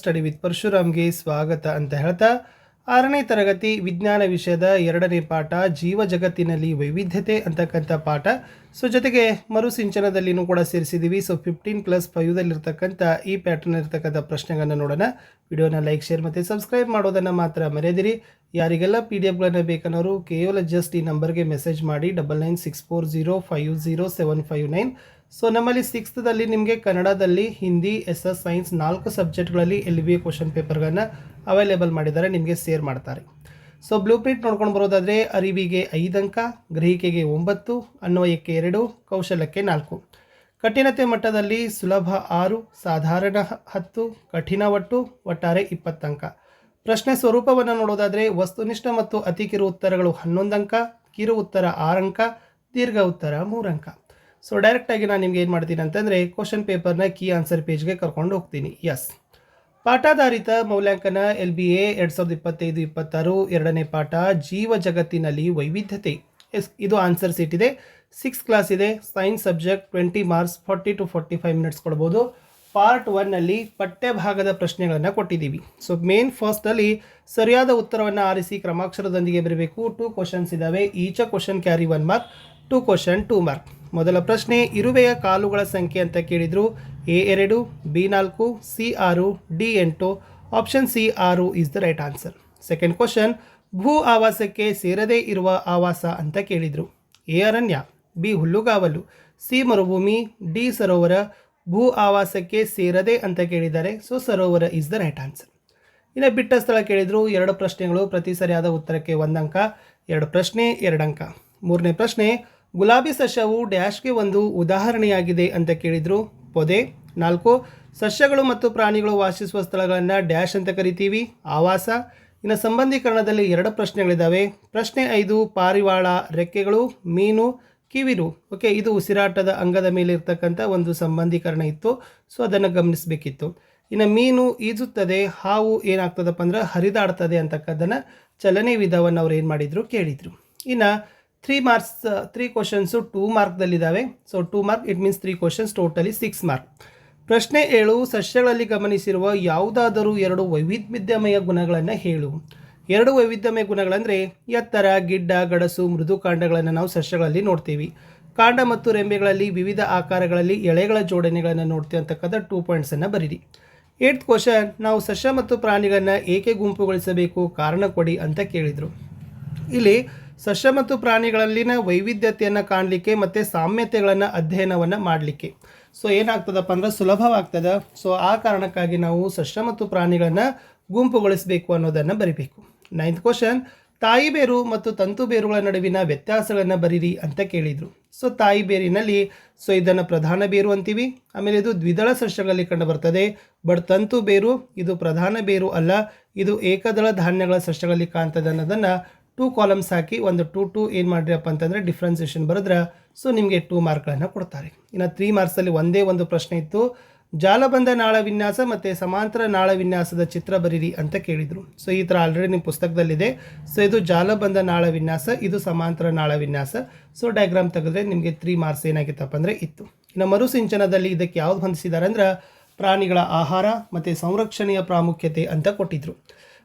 Study with ಪರಶುರಾಮ್ಗೆ ಸ್ವಾಗತ ಅಂತ ಹೇಳ್ತಾ, ಆರನೇ ತರಗತಿ ವಿಜ್ಞಾನ ವಿಷಯದ ಎರಡನೇ ಪಾಠ ಜೀವ ಜಗತ್ತಿನಲ್ಲಿ ವೈವಿಧ್ಯತೆ ಅಂತಕ್ಕಂಥ ಪಾಠ. ಸೊ ಜೊತೆಗೆ ಮರುಸಿಂಚನದಲ್ಲಿನೂ ಕೂಡ ಸೇರಿಸಿದ್ದೀವಿ ಸೊ ಫಿಫ್ಟೀನ್ ಪ್ಲಸ್ ಫೈವ್ದಲ್ಲಿರ್ತಕ್ಕಂಥ ಈ ಪ್ಯಾಟರ್ನ್ ಇರ್ತಕ್ಕಂಥ ಪ್ರಶ್ನೆಗಳನ್ನು ನೋಡೋಣ. ವಿಡಿಯೋನ ಲೈಕ್ ಶೇರ್ ಮತ್ತು ಸಬ್ಸ್ಕ್ರೈಬ್ ಮಾಡೋದನ್ನು ಮಾತ್ರ ಮರೆಯದಿರಿ. ಯಾರಿಗೆಲ್ಲ ಪಿ ಡಿ ಎಫ್ಗಳನ್ನು ಬೇಕನ್ನೋರು ಕೇವಲ ಜಸ್ಟ್ ಈ ನಂಬರ್ಗೆ ಮೆಸೇಜ್ ಮಾಡಿ double nine six four zero five zero seven five nine so ನಮ್ಮಲ್ಲಿ ಸಿಕ್ಸ್ತ್ದಲ್ಲಿ ನಿಮಗೆ ಕನ್ನಡದಲ್ಲಿ ಹಿಂದಿ ಎಸ್ ಎಸ್ ಸೈನ್ಸ್ ನಾಲ್ಕು ಸಬ್ಜೆಕ್ಟ್ಗಳಲ್ಲಿ ಎಲ್ ಬಿ ಎ ಕ್ವಶನ್ ಪೇಪರ್ಗಳನ್ನು ಅವೈಲೇಬಲ್ ಮಾಡಿದ್ದಾರೆ, ನಿಮಗೆ ಸೇರ್ ಮಾಡ್ತಾರೆ. ಸೊ ಬ್ಲೂ ಪ್ರಿಂಟ್ ನೋಡ್ಕೊಂಡು ಬರೋದಾದರೆ ಅರಿವಿಗೆ ಐದು ಅಂಕ, ಗ್ರಹಿಕೆಗೆ ಒಂಬತ್ತು, ಅನ್ವಯಕ್ಕೆ ಎರಡು, ಕೌಶಲಕ್ಕೆ ನಾಲ್ಕು. ಕಠಿಣತೆ ಮಟ್ಟದಲ್ಲಿ ಸುಲಭ ಆರು, ಸಾಧಾರಣ ಹತ್ತು, ಕಠಿಣ ಒಟ್ಟು ಒಟ್ಟಾರೆ ಇಪ್ಪತ್ತಂಕ ಪ್ರಶ್ನೆ ಸ್ವರೂಪವನ್ನು ನೋಡೋದಾದರೆ ವಸ್ತುನಿಷ್ಠ ಮತ್ತು ಅತಿ ಕಿರು ಉತ್ತರಗಳು ಹನ್ನೊಂದು ಅಂಕ, ಕಿರು ಉತ್ತರ ಆರಂಕ ದೀರ್ಘ ಉತ್ತರ ಮೂರಂಕ ಸೊ ಡೈರೆಕ್ಟಾಗಿ ನಾನು ನಿಮ್ಗೆ ಏನು ಮಾಡ್ತೀನಿ ಅಂತಂದರೆ ಕ್ವಶನ್ ಪೇಪರ್ನ ಕೀ ಆನ್ಸರ್ ಪೇಜ್ಗೆ ಕರ್ಕೊಂಡು ಹೋಗ್ತೀನಿ. ಎಸ್ ಪಾಠಾಧಾರಿತ ಮೌಲ್ಯಾಂಕನ ಎಲ್ ಬಿ ಎ ಎರಡು ಸಾವಿರದ ಇಪ್ಪತ್ತೈದು, ಇಪ್ಪತ್ತಾರು, ಎರಡನೇ ಪಾಠ, ಜೀವ ಜಗತ್ತಿನಲ್ಲಿ ವೈವಿಧ್ಯತೆ. ಎಸ್ ಇದು ಆನ್ಸರ್ ಸೀಟ್ ಇದೆ. ಸಿಕ್ಸ್ ಕ್ಲಾಸ್ ಇದೆ. Science subject twenty marks forty to forty five minutes ಕೊಡ್ಬೋದು ಪಾರ್ಟ್ ಒನ್ನಲ್ಲಿ ಪಠ್ಯಭಾಗದ ಪ್ರಶ್ನೆಗಳನ್ನು ಕೊಟ್ಟಿದ್ದೀವಿ. ಸೊ ಮೇನ್ ಫಸ್ಟಲ್ಲಿ ಸರಿಯಾದ ಉತ್ತರವನ್ನು ಆರಿಸಿ ಕ್ರಮಾಕ್ಷರದೊಂದಿಗೆ ಬರಬೇಕು. ಟೂ ಕ್ವಶನ್ಸ್ ಇದ್ದಾವೆ each question carry one mark two question two mark ಮೊದಲ ಪ್ರಶ್ನೆ, ಇರುವೆಯ ಕಾಲುಗಳ ಸಂಖ್ಯೆ ಅಂತ ಕೇಳಿದ್ರು. ಎ ಎರಡು, ಬಿ ನಾಲ್ಕು, ಸಿ ಆರು, ಡಿ ಎಂಟು. ಆಪ್ಷನ್ ಸಿ ಆರು is the right answer second question ಭೂ ಆವಾಸಕ್ಕೆ ಸೇರದೇ ಇರುವ ಆವಾಸ ಅಂತ ಕೇಳಿದರು. ಎ ಅರಣ್ಯ, ಬಿ ಹುಲ್ಲುಗಾವಲು, ಸಿ ಮರುಭೂಮಿ, ಡಿ ಸರೋವರ, ಭೂ ಆವಾಸಕ್ಕೆ ಸೇರದೆ ಅಂತ ಕೇಳಿದ್ದಾರೆ. ಸೊ ಸರೋವರ ಇಸ್ ದ ರೈಟ್ ಆನ್ಸರ್ ಇನ್ನು ಬಿಟ್ಟ ಸ್ಥಳ ಕೇಳಿದ್ರು. ಎರಡು ಪ್ರಶ್ನೆಗಳು ಪ್ರತಿ ಸರಿಯಾದ ಉತ್ತರಕ್ಕೆ ಒಂದು ಅಂಕ ಎರಡು ಪ್ರಶ್ನೆ ಎರಡು ಅಂಕ ಮೂರನೇ ಪ್ರಶ್ನೆ ಗುಲಾಬಿ ಸಸ್ಯವು ಡ್ಯಾಶ್ಗೆ ಒಂದು ಉದಾಹರಣೆಯಾಗಿದೆ ಅಂತ ಕೇಳಿದರು. ಪೊದೆ, ನಾಲ್ಕು, ಸಸ್ಯಗಳು ಮತ್ತು ಪ್ರಾಣಿಗಳು ವಾಸಿಸುವ ಸ್ಥಳಗಳನ್ನು ಡ್ಯಾಶ್ ಅಂತ ಕರಿತೀವಿ. ಆವಾಸ, ಇನ್ನು ಸಂಬಂಧೀಕರಣದಲ್ಲಿ ಎರಡು ಪ್ರಶ್ನೆಗಳಿದ್ದಾವೆ ಪ್ರಶ್ನೆ ಐದು, ಪಾರಿವಾಳ, ರೆಕ್ಕೆಗಳು, ಮೀನು, ಕಿವಿರು. ಓಕೆ, ಇದು ಉಸಿರಾಟದ ಅಂಗದ ಮೇಲೆ ಇರ್ತಕ್ಕಂಥ ಒಂದು ಸಂಬಂಧೀಕರಣ ಇತ್ತು. ಸೊ, ಅದನ್ನು ಗಮನಿಸಬೇಕಿತ್ತು. ಇನ್ನು ಮೀನು ಈಜುತ್ತದೆ, ಹಾವು ಏನಾಗ್ತದಪ್ಪ ಅಂದ್ರೆ ಹರಿದಾಡ್ತದೆ ಅಂತಕ್ಕದ್ದನ್ನು ಚಲನೆ ವಿಧವನ್ನು ಅವ್ರು ಏನು ಮಾಡಿದ್ರು, ಕೇಳಿದರು. ಇನ್ನು three marks three questions two ಮಾರ್ಕ್ದಲ್ಲಿದ್ದಾವೆ so two mark it means three questions totally six mark ಪ್ರಶ್ನೆ ಏಳು, ಸಸ್ಯಗಳಲ್ಲಿ ಗಮನಿಸಿರುವ ಯಾವುದಾದರೂ ಎರಡು ವೈವಿಧ್ಯಮಯ ಗುಣಗಳನ್ನು ಹೇಳು. ಎರಡು ವೈವಿಧ್ಯಮಯ ಗುಣಗಳಂದರೆ ಎತ್ತರ, ಗಿಡ್ಡ, ಗಡಸು, ಮೃದು ಕಾಂಡಗಳನ್ನು ನಾವು ಸಸ್ಯಗಳಲ್ಲಿ ನೋಡ್ತೀವಿ. ಕಾಂಡ ಮತ್ತು ರೆಂಬೆಗಳಲ್ಲಿ ವಿವಿಧ ಆಕಾರಗಳಲ್ಲಿ ಎಳೆಗಳ ಜೋಡಣೆಗಳನ್ನು ನೋಡ್ತೀವಿ ಅಂತಕ್ಕಂಥ ಟೂ ಪಾಯಿಂಟ್ಸನ್ನು ಬರೀರಿ. ಏಟ್ ಕ್ವಶನ್ ನಾವು ಸಸ್ಯ ಮತ್ತು ಪ್ರಾಣಿಗಳನ್ನು ಏಕೆ ಗುಂಪುಗೊಳಿಸಬೇಕು? ಕಾರಣ ಕೊಡಿ ಅಂತ ಕೇಳಿದರು. ಇಲ್ಲಿ ಸಸ್ಯ ಮತ್ತು ಪ್ರಾಣಿಗಳಲ್ಲಿನ ವೈವಿಧ್ಯತೆಯನ್ನು ಕಾಣಲಿಕ್ಕೆ ಮತ್ತು ಸಾಮ್ಯತೆಗಳನ್ನು ಅಧ್ಯಯನವನ್ನು ಮಾಡಲಿಕ್ಕೆ. ಸೊ ಏನಾಗ್ತದಪ್ಪ ಅಂದ್ರೆ ಸುಲಭವಾಗ್ತದೆ. ಸೊ ಆ ಕಾರಣಕ್ಕಾಗಿ ನಾವು ಸಸ್ಯ ಮತ್ತು ಪ್ರಾಣಿಗಳನ್ನು ಗುಂಪುಗೊಳಿಸಬೇಕು ಅನ್ನೋದನ್ನು ಬರಿಬೇಕು. ನೈನ್ತ್ ಕ್ವಶನ್ ತಾಯಿ ಬೇರು ಮತ್ತು ತಂತು ಬೇರುಗಳ ನಡುವಿನ ವ್ಯತ್ಯಾಸಗಳನ್ನು ಬರೀರಿ ಅಂತ ಕೇಳಿದರು. ಸೊ ತಾಯಿ ಬೇರಿನಲ್ಲಿ ಸೊ ಇದನ್ನು ಪ್ರಧಾನ ಬೇರು ಅಂತೀವಿ. ಆಮೇಲೆ ಇದು ದ್ವಿದಳ ಸಸ್ಯಗಳಲ್ಲಿ ಕಂಡುಬರ್ತದೆ ಬಟ್ ತಂತು ಬೇರು, ಇದು ಪ್ರಧಾನ ಬೇರು ಅಲ್ಲ, ಇದು ಏಕದಳ ಧಾನ್ಯಗಳ ಸಸ್ಯಗಳಲ್ಲಿ ಕಾಣ್ತದೆ ಅನ್ನೋದನ್ನು ಟೂ ಕಾಲಮ್ಸ್ ಹಾಕಿ ಒಂದು ಟೂ ಟು ಏನು ಮಾಡಿರಪ್ಪ ಅಂತಂದರೆ ಡಿಫ್ರೆನ್ಸಿಯೇಷನ್ ಬರೆದ್ರೆ ಸೊ ನಿಮಗೆ ಟೂ ಮಾರ್ಕ್ಗಳನ್ನು ಕೊಡ್ತಾರೆ. ಇನ್ನು ತ್ರೀ ಮಾರ್ಕ್ಸಲ್ಲಿ ಒಂದೇ ಒಂದು ಪ್ರಶ್ನೆ ಇತ್ತು, ಜಾಲಬಂಧ ನಾಳ ವಿನ್ಯಾಸ ಮತ್ತು ಸಮಾಂತರ ನಾಳ ವಿನ್ಯಾಸದ ಚಿತ್ರ ಬರೀರಿ ಅಂತ ಕೇಳಿದರು. ಸೊ ಈ ಥರ ಆಲ್ರೆಡಿ ನಿಮ್ಮ ಪುಸ್ತಕದಲ್ಲಿದೆ. ಸೊ ಇದು ಜಾಲಬಂಧ ನಾಳ ವಿನ್ಯಾಸ, ಇದು ಸಮಾಂತರ ನಾಳ ವಿನ್ಯಾಸ. ಸೊ ಡಯಾಗ್ರಾಮ್ ತೆಗೆದ್ರೆ ನಿಮಗೆ ತ್ರೀ ಮಾರ್ಕ್ಸ್ ಏನಾಗಿತ್ತಪ್ಪ ಅಂದರೆ ಇತ್ತು. ಇನ್ನು ಮರುಸಿಂಚನದಲ್ಲಿ ಇದಕ್ಕೆ ಯಾವ್ದು ಹೊಂದಿಸಿದ್ದಾರೆ ಅಂದ್ರೆ ಪ್ರಾಣಿಗಳ ಆಹಾರ ಮತ್ತು ಸಂರಕ್ಷಣೆಯ ಪ್ರಾಮುಖ್ಯತೆ ಅಂತ ಕೊಟ್ಟಿದ್ರು.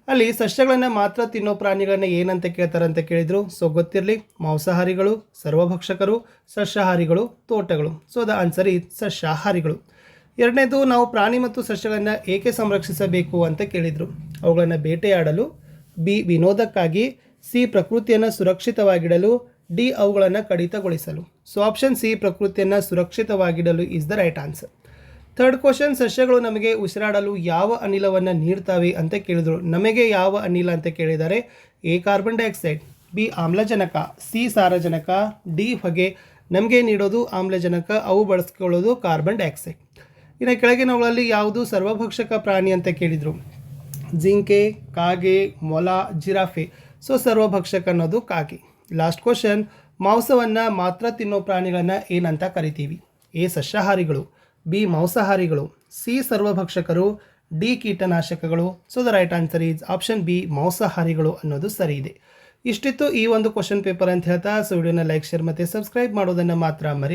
ಅಲ್ಲಿ ಸಸ್ಯಗಳನ್ನು ಮಾತ್ರ ತಿನ್ನೋ ಪ್ರಾಣಿಗಳನ್ನ ಏನಂತ ಕೇಳ್ತಾರಂತ ಅಂತ ಕೇಳಿದ್ರು. ಸೊ ಗೊತ್ತಿರಲಿ, ಮಾಂಸಾಹಾರಿಗಳು, ಸರ್ವಭಕ್ಷಕರು, ಸಸ್ಯಾಹಾರಿಗಳು, ತೋಟಗಳು. ಸೊ ದ ಆನ್ಸರ್ ಈ ಸಸ್ಯಾಹಾರಿಗಳು. ಎರಡನೇದು, ನಾವು ಪ್ರಾಣಿ ಮತ್ತು ಸಸ್ಯಗಳನ್ನು ಏಕೆ ಸಂರಕ್ಷಿಸಬೇಕು ಅಂತ ಕೇಳಿದರು. ಅವುಗಳನ್ನು ಬೇಟೆಯಾಡಲು, ಬಿ, ವಿನೋದಕ್ಕಾಗಿ, ಸಿ, ಪ್ರಕೃತಿಯನ್ನು ಸುರಕ್ಷಿತವಾಗಿಡಲು, ಡಿ, ಅವುಗಳನ್ನು ಕಡಿತಗೊಳಿಸಲು. ಸೊ ಆಪ್ಷನ್ ಸಿ, ಪ್ರಕೃತಿಯನ್ನು ಸುರಕ್ಷಿತವಾಗಿಡಲು is the right answer third question ಸಸ್ಯಗಳು ನಮಗೆ ಉಸಿರಾಡಲು ಯಾವ ಅನಿಲವನ್ನು ನೀಡ್ತವೆ ಅಂತ ಕೇಳಿದರು. ನಮಗೆ ಯಾವ ಅನಿಲ ಅಂತ ಕೇಳಿದ್ದಾರೆ. ಎ ಕಾರ್ಬನ್ ಡೈಆಕ್ಸೈಡ್ ಬಿ ಆಮ್ಲಜನಕ ಸಿ ಸಾರಜನಕ ಡಿ ಹೊಗೆ. ನಮಗೆ ನೀಡೋದು ಆಮ್ಲಜನಕ, ಅವು ಬಳಸ್ಕೊಳ್ಳೋದು ಕಾರ್ಬನ್ ಡೈಆಕ್ಸೈಡ್ ಇನ್ನು ಕೆಳಗಿನವುಗಳಲ್ಲಿ ಯಾವುದು ಸರ್ವಭಕ್ಷಕ ಪ್ರಾಣಿ ಅಂತ ಕೇಳಿದರು. ಜಿಂಕೆ, ಕಾಗೆ, ಮೊಲ, ಜಿರಾಫೆ. ಸೊ ಸರ್ವಭಕ್ಷಕ ಅನ್ನೋದು ಕಾಗೆ. ಲಾಸ್ಟ್ ಕ್ವಶನ್ ಮಾಂಸವನ್ನು ಮಾತ್ರ ತಿನ್ನೋ ಪ್ರಾಣಿಗಳನ್ನು ಏನಂತ ಕರಿತೀವಿ? ಎ ಸಸ್ಯಾಹಾರಿಗಳು. ಬಿ ಮಾಂಸಾಹಾರಿಗಳು, ಸಿ ಸರ್ವಭಕ್ಷಕರು, ಡಿ ಕೀಟನಾಶಕಗಳು. So the right answer is option B ಮಾಂಸಾಹಾರಿಗಳು ಅನ್ನೋದು ಸರಿ ಇದೆ. ಇಷ್ಟಿತ್ತು ಈ ಒಂದು ಕ್ವಶನ್ ಪೇಪರ್ ಅಂತ ಹೇಳ್ತಾ ಸೊ ವಿಡಿಯೋನ ಲೈಕ್ ಶೇರ್ ಮತ್ತು ಸಬ್ಸ್ಕ್ರೈಬ್ ಮಾಡೋದನ್ನು ಮಾತ್ರ ಮರೆಯದೆ